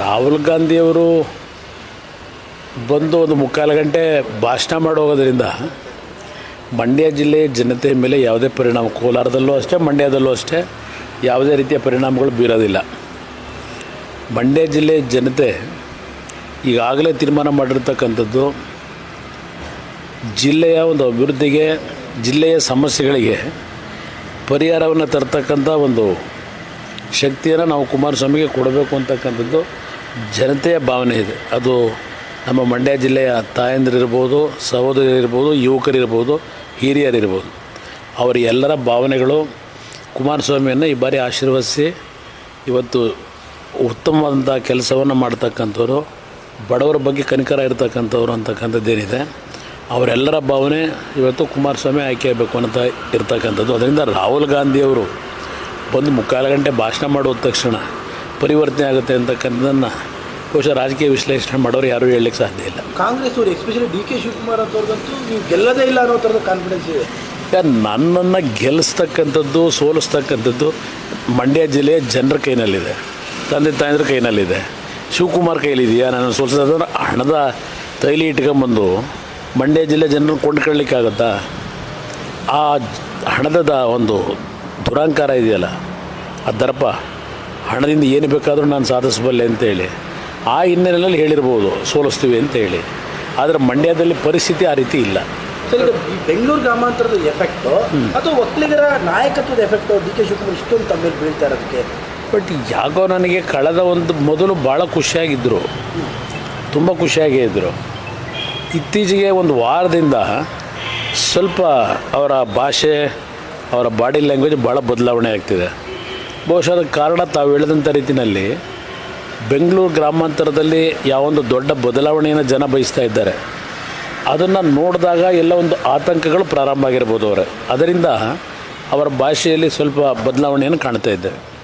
ರಾಹುಲ್ ಗಾಂಧಿಯವರು ಬಂದು ಒಂದು ಮುಕ್ಕಾಲು ಗಂಟೆ ಭಾಷಣ ಮಾಡೋಗೋದ್ರಿಂದ ಮಂಡ್ಯ ಜಿಲ್ಲೆಯ ಜನತೆಯ ಮೇಲೆ ಯಾವುದೇ ಪರಿಣಾಮ, ಕೋಲಾರದಲ್ಲೂ ಅಷ್ಟೇ, ಮಂಡ್ಯದಲ್ಲೂ ಅಷ್ಟೇ ಯಾವುದೇ ರೀತಿಯ ಪರಿಣಾಮಗಳು ಬೀರೋದಿಲ್ಲ. ಮಂಡ್ಯ ಜಿಲ್ಲೆಯ ಜನತೆ ಈಗಾಗಲೇ ತೀರ್ಮಾನ ಮಾಡಿರ್ತಕ್ಕಂಥದ್ದು ಜಿಲ್ಲೆಯ ಒಂದು ಅಭಿವೃದ್ಧಿಗೆ, ಜಿಲ್ಲೆಯ ಸಮಸ್ಯೆಗಳಿಗೆ ಪರಿಹಾರವನ್ನು ತರ್ತಕ್ಕಂಥ ಒಂದು ಶಕ್ತಿಯನ್ನು ನಾವು ಕುಮಾರಸ್ವಾಮಿಗೆ ಕೊಡಬೇಕು ಅಂತಕ್ಕಂಥದ್ದು ಜನತೆಯ ಭಾವನೆ ಇದೆ. ಅದು ನಮ್ಮ ಮಂಡ್ಯ ಜಿಲ್ಲೆಯ ತಾಯಂದಿರಿರ್ಬೋದು ಸಹೋದರಿರ್ಬೋದು ಯುವಕರಿರ್ಬೋದು, ಹಿರಿಯರಿರ್ಬೋದು. ಅವರ ಎಲ್ಲರ ಭಾವನೆಗಳು ಕುಮಾರಸ್ವಾಮಿಯನ್ನು ಈ ಬಾರಿ ಆಶೀರ್ವದಿಸಿ ಇವತ್ತು ಉತ್ತಮವಾದಂಥ ಕೆಲಸವನ್ನು ಮಾಡ್ತಕ್ಕಂಥವ್ರು, ಬಡವರ ಬಗ್ಗೆ ಕನಿಕರ ಇರ್ತಕ್ಕಂಥವ್ರು ಅಂತಕ್ಕಂಥದ್ದೇನಿದೆ ಅವರೆಲ್ಲರ ಭಾವನೆ ಇವತ್ತು ಕುಮಾರಸ್ವಾಮಿ ಆಯ್ಕೆ ಆಗಬೇಕು ಅಂತ ಇರ್ತಕ್ಕಂಥದ್ದು. ಅದರಿಂದ ರಾಹುಲ್ ಗಾಂಧಿಯವರು ಬಂದು ಮುಕ್ಕಾಲು ಗಂಟೆ ಭಾಷಣ ಮಾಡುವ ತಕ್ಷಣ ಪರಿವರ್ತನೆ ಆಗುತ್ತೆ ಅಂತಕ್ಕಂಥದ್ದನ್ನು ಬಹುಶಃ ರಾಜಕೀಯ ವಿಶ್ಲೇಷಣೆ ಮಾಡೋರು ಯಾರೂ ಹೇಳಲಿಕ್ಕೆ ಸಾಧ್ಯ ಇಲ್ಲ. ಕಾಂಗ್ರೆಸ್ ಅವರು ಎಸ್ಪೆಷಲಿ ಡಿ ಕೆ ಶಿವಕುಮಾರ್ ಅಂತವ್ರಿಗಂತೂ ನೀವು ಗೆಲ್ಲದೇ ಇಲ್ಲ ಅನ್ನೋ ಥರದ ಕಾನ್ಫಿಡೆನ್ಸ್ ಇದೆ. ಯಾ ನನ್ನನ್ನು ಗೆಲ್ಲಿಸ್ತಕ್ಕಂಥದ್ದು ಸೋಲಿಸ್ತಕ್ಕಂಥದ್ದು ಮಂಡ್ಯ ಜಿಲ್ಲೆಯ ಜನರ ಕೈನಲ್ಲಿದೆ. ತಂದೆ ತಾಯಂದ್ರ ಕೈನಲ್ಲಿದೆ. ಶಿವಕುಮಾರ್ ಕೈಲಿದೆಯಾ? ನಾನು ಸೋಲಿಸೋದಂದ್ರೆ ಹಣದ ತೈಲಿ ಇಟ್ಕೊಂಬಂದು ಮಂಡ್ಯ ಜಿಲ್ಲೆ ಜನರನ್ನು ಕೊಂಡ್ಕೊಳ್ಳಿಕ್ಕಾಗತ್ತಾ? ಆ ಹಣದ ಒಂದು ದುರಂಕಾರ ಇದೆಯಲ್ಲ ಆ ದರ್ಪ ಹಣದಿಂದ ಏನು ಬೇಕಾದರೂ ನಾನು ಸಾಧಿಸಬಲ್ಲೆ ಅಂತೇಳಿ ಆ ಹಿನ್ನೆಲೆಯಲ್ಲಿ ಹೇಳಿರ್ಬೋದು ಸೋಲಿಸ್ತೀವಿ ಅಂತೇಳಿ ಆದರೆ ಮಂಡ್ಯದಲ್ಲಿ ಪರಿಸ್ಥಿತಿ ಆ ರೀತಿ ಇಲ್ಲ. ಸರ್ ಬೆಂಗಳೂರು ಗ್ರಾಮಾಂತರದ ಎಫೆಕ್ಟು ಅಥವಾ ಒಕ್ಕಲಿಗರ ನಾಯಕತ್ವದ ಎಫೆಕ್ಟು ಡಿ ಕೆ ಶಿವಕುಮಾರ್ ಇಷ್ಟೊಂದು ತಮ್ಮಲ್ಲಿ ಮೇಲೆ ಬೀಳ್ತಾ ಇರೋದಕ್ಕೆ? ಬಟ್ ಯಾಕೋ ನನಗೆ ಕಳೆದ ಒಂದು ಮೊದಲು ಭಾಳ ಖುಷಿಯಾಗಿದ್ದರು ತುಂಬ ಖುಷಿಯಾಗೇ ಇದ್ದರು ಇತ್ತೀಚೆಗೆ ಒಂದು ವಾರದಿಂದ ಸ್ವಲ್ಪ ಅವರ ಭಾಷೆ ಅವರ ಬಾಡಿ ಲ್ಯಾಂಗ್ವೇಜ್ ಭಾಳ ಬದಲಾವಣೆ ಆಗ್ತಿದೆ. ಬಹುಶಃ ಅದಕ್ಕೆ ಕಾರಣ ತಾವು ಹೇಳಿದಂಥ ರೀತಿಯಲ್ಲಿ ಬೆಂಗಳೂರು ಗ್ರಾಮಾಂತರದಲ್ಲಿ ಯಾವೊಂದು ದೊಡ್ಡ ಬದಲಾವಣೆಯನ್ನು ಜನ ಬಯಸ್ತಾ ಇದ್ದಾರೆ. ಅದನ್ನು ನೋಡಿದಾಗ ಎಲ್ಲ ಒಂದು ಆತಂಕಗಳು ಪ್ರಾರಂಭ ಆಗಿರ್ಬೋದು ಅವರ. ಅದರಿಂದ ಅವರ ಭಾಷೆಯಲ್ಲಿ ಸ್ವಲ್ಪ ಬದಲಾವಣೆಯನ್ನು ಕಾಣ್ತಾ ಇದ್ದೇವೆ.